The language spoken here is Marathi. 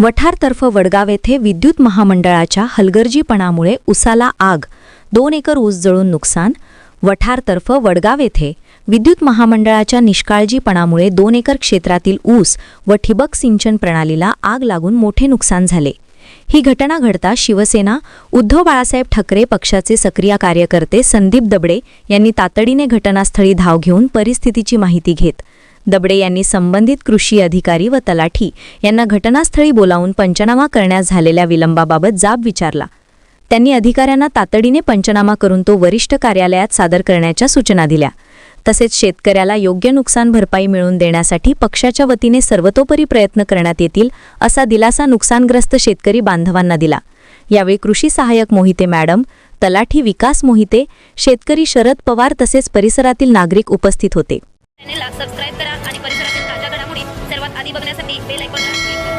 वठारतर्फ वडगाव येथे विद्युत महामंडळाच्या हलगर्जीपणामुळे उसाला आग दोन एकर ऊस जळून नुकसान. वठारतर्फ वडगाव येथे विद्युत महामंडळाच्या निष्काळजीपणामुळे दोन एकर क्षेत्रातील ऊस व ठिबक सिंचन प्रणालीला आग लागून मोठे नुकसान झाले. ही घटना घडता शिवसेना उद्धव बाळासाहेब ठाकरे पक्षाचे सक्रिय कार्यकर्ते संदीप दबडे यांनी तातडीने घटनास्थळी धाव घेऊन परिस्थितीची माहिती घेत दबडे यांनी संबंधित कृषी अधिकारी व तलाठी यांना घटनास्थळी बोलावून पंचनामा करण्यास झालेल्या विलंबाबाबत जाब विचारला. त्यांनी अधिकाऱ्यांना तातडीने पंचनामा करून तो वरिष्ठ कार्यालयात सादर करण्याच्या सूचना दिल्या. तसेच शेतकऱ्याला योग्य नुकसान भरपाई मिळवून देण्यासाठी पक्षाच्या वतीने सर्वतोपरी प्रयत्न करण्यात येतील असा दिलासा नुकसानग्रस्त शेतकरी बांधवांना दिला. यावेळी कृषी सहाय्यक मोहिते मॅडम तलाठी विकास मोहिते शेतकरी शरद पवार तसेच परिसरातील नागरिक उपस्थित होते. करा. di ba na sa big bill, like,